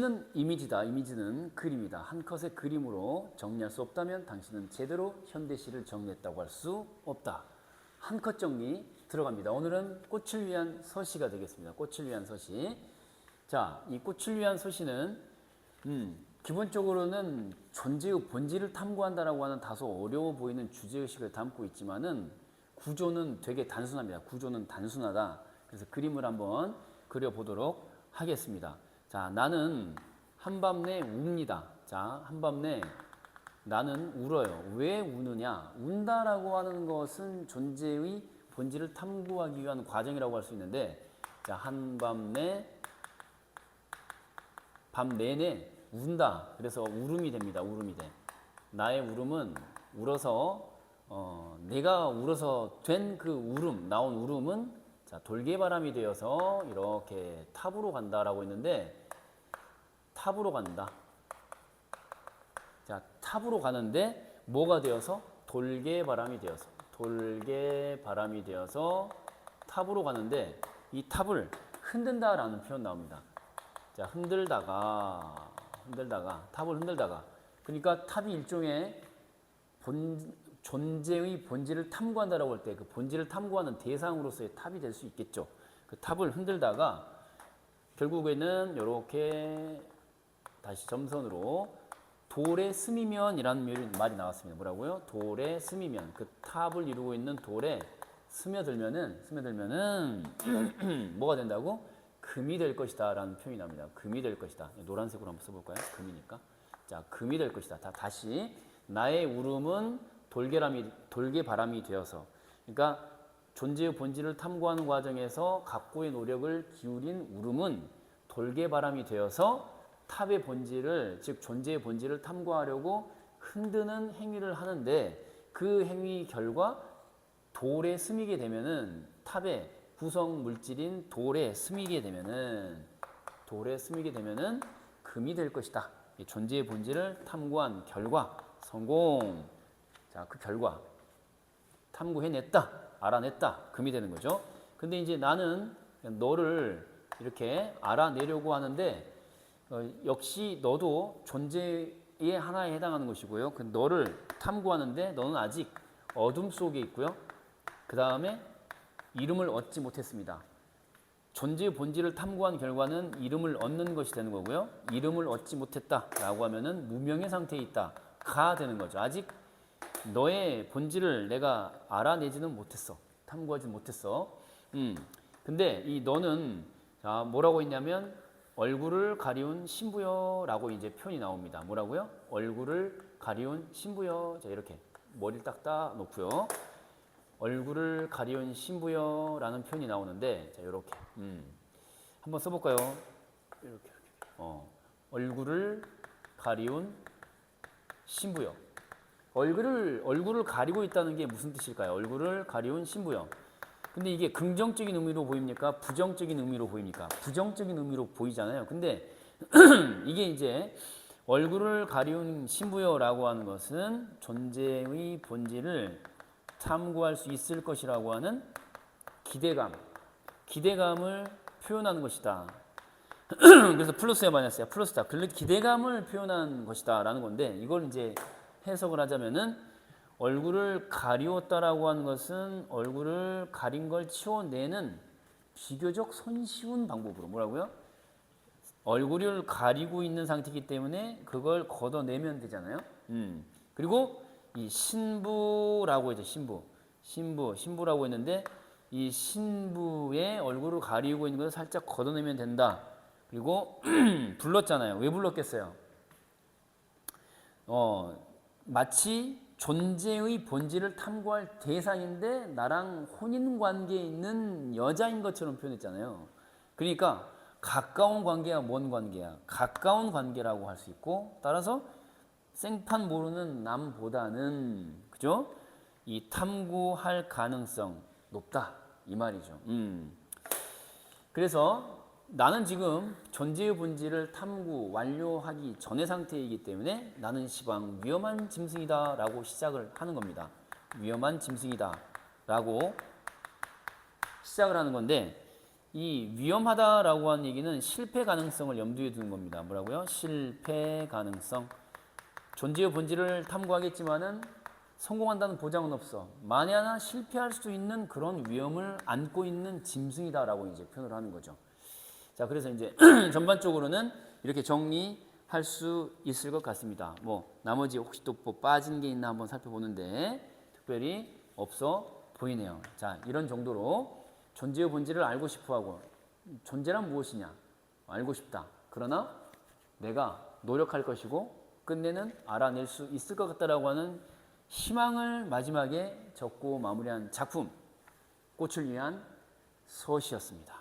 는 이미지다. 이미지는 그림이다. 한 컷의 그림으로 정리할 수 없다면 당신은 제대로 현대시를 정리했다고 할 수 없다. 한 컷 정리 들어갑니다. 오늘은 꽃을 위한 서시가 되겠습니다. 꽃을 위한 서시. 자, 이 꽃을 위한 서시는 음, 기본적으로는 존재의 본질을 탐구한다라고 하는 다소 어려워 보이는 주제의식을 담고 있지만은 구조는 되게 단순합니다. 구조는 단순하다. 그래서 그림을 한번 그려보도록 하겠습니다. 자, 나는 한밤내 웁니다. 자, 한밤내 나는 울어요. 왜 우느냐? 운다라고 하는 것은 존재의 본질을 탐구하기 위한 과정이라고 할 수 있는데, 자, 한밤내 밤 내내 운다. 그래서 울음이 됩니다. 울음이 돼. 나의 울음은 울어서 어, 내가 울어서 된 그 울음, 나온 울음은 자, 돌개바람이 되어서 이렇게 탑으로 간다라고 했는데 탑으로 간다. 자, 탑으로 가는데 뭐가 되어서 돌개바람이 되어서 돌개바람이 되어서 탑으로 가는데 이 탑을 흔든다라는 표현 나옵니다. 자, 흔들다가 흔들다가 탑을 흔들다가 그러니까 탑이 일종의 본 존재의 본질을 탐구한다라고 할 때 그 본질을 탐구하는 대상으로서의 탑이 될 수 있겠죠. 그 탑을 흔들다가 결국에는 이렇게 다시 점선으로 돌에 스미면이라는 말이 나왔습니다. 뭐라고요? 돌에 스미면. 그 탑을 이루고 있는 돌에 스며들면은 스며들면은 뭐가 된다고? 금이 될 것이다라는 표현이 나옵니다. 금이 될 것이다. 노란색으로 한번 써볼까요? 금이니까. 자, 금이 될 것이다. 다 다시 나의 울음은 돌개람이 돌개바람이 되어서 그러니까 존재의 본질을 탐구하는 과정에서 각고의 노력을 기울인 울음은 돌개바람이 되어서 탑의 본질을 즉 존재의 본질을 탐구하려고 흔드는 행위를 하는데 그 행위 결과 돌에 스미게 되면은 탑의 구성 물질인 돌에 스미게 되면은 돌에 스미게 되면은 금이 될 것이다. 이 존재의 본질을 탐구한 결과 성공. 자, 그 결과 탐구해냈다, 알아냈다, 금이 되는 거죠. 근데 이제 나는 너를 이렇게 알아내려고 하는데 어, 역시 너도 존재의 하나에 해당하는 것이고요. 그 너를 탐구하는데 너는 아직 어둠 속에 있고요. 그 다음에 이름을 얻지 못했습니다. 존재의 본질을 탐구한 결과는 이름을 얻는 것이 되는 거고요. 이름을 얻지 못했다라고 하면은 무명의 상태에 있다가 되는 거죠. 아직 너의 본질을 내가 알아내지는 못했어. 탐구하지 못했어. 음. 근데 이 너는 자, 뭐라고 했냐면 얼굴을 가리운 신부여라고 이제 표현이 나옵니다. 뭐라고요? 얼굴을 가리운 신부여. 자, 이렇게 머리를 딱딱 놓고요. 얼굴을 가리운 신부여라는 표현이 나오는데 자, 이렇게. 음. 한번 써 볼까요? 이렇게 이렇게. 어. 얼굴을 가리운 신부여. 얼굴을 얼굴을 가리고 있다는 게 무슨 뜻일까요? 얼굴을 가리운 신부여. 근데 이게 긍정적인 의미로 보입니까? 부정적인 의미로 보입니까? 부정적인 의미로 보이잖아요. 근데 이게 이제 얼굴을 가리운 신부여라고 하는 것은 존재의 본질을 탐구할 수 있을 것이라고 하는 기대감, 기대감을 표현하는 것이다. 그래서 플러스에 마이너스야. 플러스다. 기대감을 표현한 것이다라는 건데 이걸 이제 해석을 하자면은 얼굴을 가리웠다라고 하는 것은 얼굴을 가린 걸 치워내는 비교적 손쉬운 방법으로 뭐라고요? 얼굴을 가리고 있는 상태이기 때문에 그걸 걷어내면 되잖아요. 음. 그리고 이 신부라고 이제 신부, 신부, 신부라고 했는데 이 신부의 얼굴을 가리고 있는 것을 살짝 걷어내면 된다. 그리고 불렀잖아요. 왜 불렀겠어요? 어, 마치 존재의 본질을 탐구할 대상인데 나랑 혼인 관계에 있는 여자인 것처럼 표현했잖아요. 그러니까 가까운 관계야 먼 관계야 가까운 관계라고 할 수 있고 따라서 생판 모르는 남보다는 그죠? 이 탐구할 가능성 높다 이 말이죠. 음. 그래서 나는 지금 존재의 본질을 탐구 완료하기 전의 상태이기 때문에 나는 시방 위험한 짐승이다 라고 시작을 하는 겁니다. 위험한 짐승이다 라고 시작을 하는 건데 이 위험하다 라고 하는 얘기는 실패 가능성을 염두에 두는 겁니다. 뭐라고요? 실패 가능성. 존재의 본질을 탐구하겠지만은 성공한다는 보장은 없어. 만에 하나 실패할 수 있는 그런 위험을 안고 있는 짐승이다 라고 이제 표현을 하는 거죠. 자, 그래서 이제 전반적으로는 이렇게 정리할 수 있을 것 같습니다. 뭐 나머지 혹시 또 뭐 빠진 게 있나 한번 살펴보는데 특별히 없어 보이네요. 자, 이런 정도로 존재의 본질을 알고 싶어 하고 존재란 무엇이냐 알고 싶다. 그러나 내가 노력할 것이고 끝내는 알아낼 수 있을 것 같다라고 하는 희망을 마지막에 적고 마무리한 작품 꽃을 위한 서시였습니다.